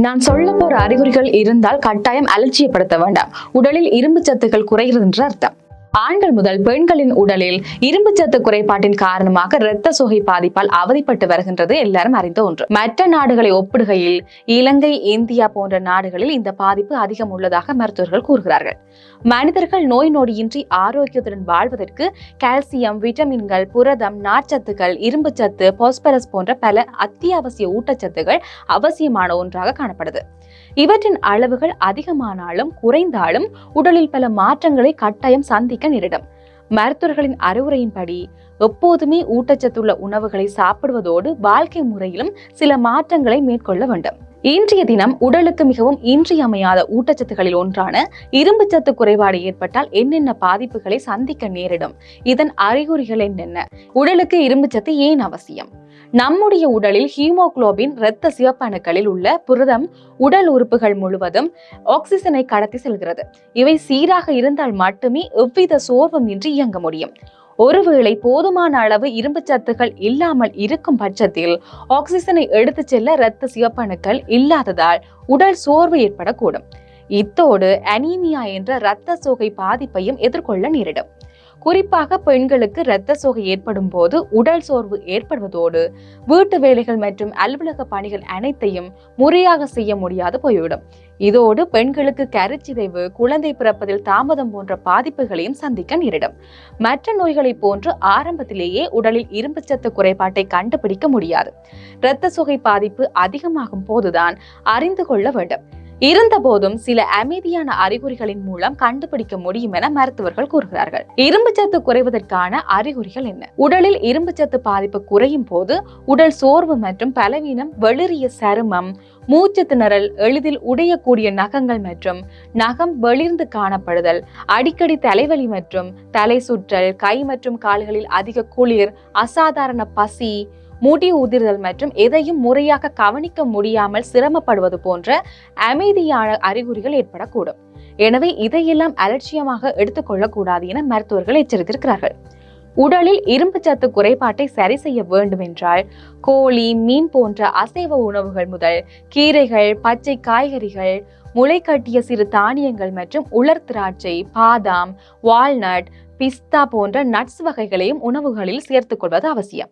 நான் சொல்ல போற அறிகுறிகள் இருந்தால் கட்டாயம் அலட்சியப்படுத்த வேண்டாம். உடலில் இரும்பு சத்துக்கள் குறைகிறது என்று அர்த்தம். ஆண்கள் முதல் பெண்களின் உடலில் இரும்பு சத்து குறைபாட்டின் காரணமாக இரத்த சோகை பாதிப்பால் அவதிப்பட்டு வருகின்றது எல்லாரும் அறிந்த ஒன்று. மற்ற நாடுகளை ஒப்பிடுகையில் இலங்கை இந்தியா போன்ற நாடுகளில் இந்த பாதிப்பு அதிகம் உள்ளதாக மருத்துவர்கள் கூறுகிறார்கள். மனிதர்கள் நோய் நொடியின்றி ஆரோக்கியத்துடன் வாழ்வதற்கு கால்சியம் விட்டமின்கள் புரதம் நார்ச்சத்துக்கள் இரும்பு சத்து பாஸ்பரஸ் போன்ற பல அத்தியாவசிய ஊட்டச்சத்துகள் அவசியமான ஒன்றாக காணப்படுது. இவற்றின் அளவுகள் அதிகமானாலும் குறைந்தாலும் உடலில் பல மாற்றங்களை கட்டாயம் சந்திக்க நேரிடும். மருத்துவர்களின் அறிவுரையின்படி எப்போதுமே ஊட்டச்சத்துள்ள உணவுகளை சாப்பிடுவதோடு வாழ்க்கை முறையிலும் சில மாற்றங்களை மேற்கொள்ள வேண்டும். இன்றைய தினம் உடலுக்கு மிகவும் இன்றியமையாத ஊட்டச்சத்துகளில் ஒன்றான இரும்பு சத்து குறைபாடு ஏற்பட்டால் என்னென்ன பாதிப்புகளை சந்திக்க நேரிடும்? இதன் அறிகுறிகள் என்னென்ன? உடலுக்கு இரும்பு சத்து ஏன் அவசியம்? நம்முடைய உடலில் ஹீமோகுளோபின் இரத்த சிவப்பணுக்களில் உள்ள புரதம் உடல் உறுப்புகள் முழுவதும் ஆக்சிஜனை கடத்தி செல்கிறது. இவை சீராக இருந்தால் மட்டுமே எவ்வித சோர்வும் இன்றி இயங்க முடியும். ஒருவேளை போதுமான அளவு இரும்பு சத்துக்கள் இல்லாமல் இருக்கும் பட்சத்தில் ஆக்சிஜனை எடுத்துச் செல்ல இரத்த சிவப்பணுக்கள் இல்லாததால் உடல் சோர்வு ஏற்படக்கூடும். இத்தோடு அனீமியா என்ற இரத்த சோகை பாதிப்பையும் எதிர்கொள்ள நேரிடும். குறிப்பாக பெண்களுக்கு இரத்த சோகை ஏற்படும் போது உடல் சோர்வு ஏற்படுவதோடு வீட்டு வேலைகள் மற்றும் அலுவலக பணிகள் அனைத்தையும் முறையாக செய்ய முடியாது போய்விடும். இதோடு பெண்களுக்கு கருச்சிதைவு குழந்தை பிறப்பதில் தாமதம் போன்ற பாதிப்புகளையும் சந்திக்க நேரிடும். மற்ற நோய்களைப் போன்று ஆரம்பத்திலேயே உடலில் இரும்புச்சத்து குறைபாட்டை கண்டுபிடிக்க முடியாது. இரத்த சோகை பாதிப்பு அதிகமாகும் போதுதான் அறிந்து கொள்ள வேண்டும். இருந்தபோதும் சில அமைதியான அறிகுறிகளின் மூலம் கண்டுபிடிக்க முடியும் என மருத்துவர்கள் கூறுகிறார்கள். இரும்பு சத்து குறைவதற்கான அறிகுறிகள் என்ன? உடலில் இரும்பு சத்து பாதிப்பு குறையும் போது உடல் சோர்வு மற்றும் பலவீனம் வெளிரிய சருமம் மூச்சு திணறல் எளிதில் உடையக்கூடிய நகங்கள் மற்றும் நகம் வெளிர்ந்து காணப்படுதல் அடிக்கடி தலைவலி மற்றும் தலை சுற்றல் கை மற்றும் கால்களில் அதிக குளிர் அசாதாரண பசி முடி உதிர்தல் மற்றும் எதையும் முறையாக கவனிக்க முடியாமல் சிரமப்படுவது போன்ற அமைதியான அறிகுறிகள் ஏற்படக்கூடும். எனவே இதையெல்லாம் அலட்சியமாக எடுத்துக்கொள்ளக்கூடாது என மருத்துவர்கள் எச்சரித்திருக்கிறார்கள். உடலில் இரும்பு சத்து குறைபாட்டை சரி செய்ய வேண்டும் என்றால் கோழி மீன் போன்ற அசைவ உணவுகள் முதல் கீரைகள் பச்சை காய்கறிகள் முளைக்கட்டிய சிறு தானியங்கள் மற்றும் உலர் திராட்சை பாதாம் வால்நட் பிஸ்தா போன்ற நட்ஸ் வகைகளையும் உணவுகளில் சேர்த்துக் கொள்வது அவசியம்.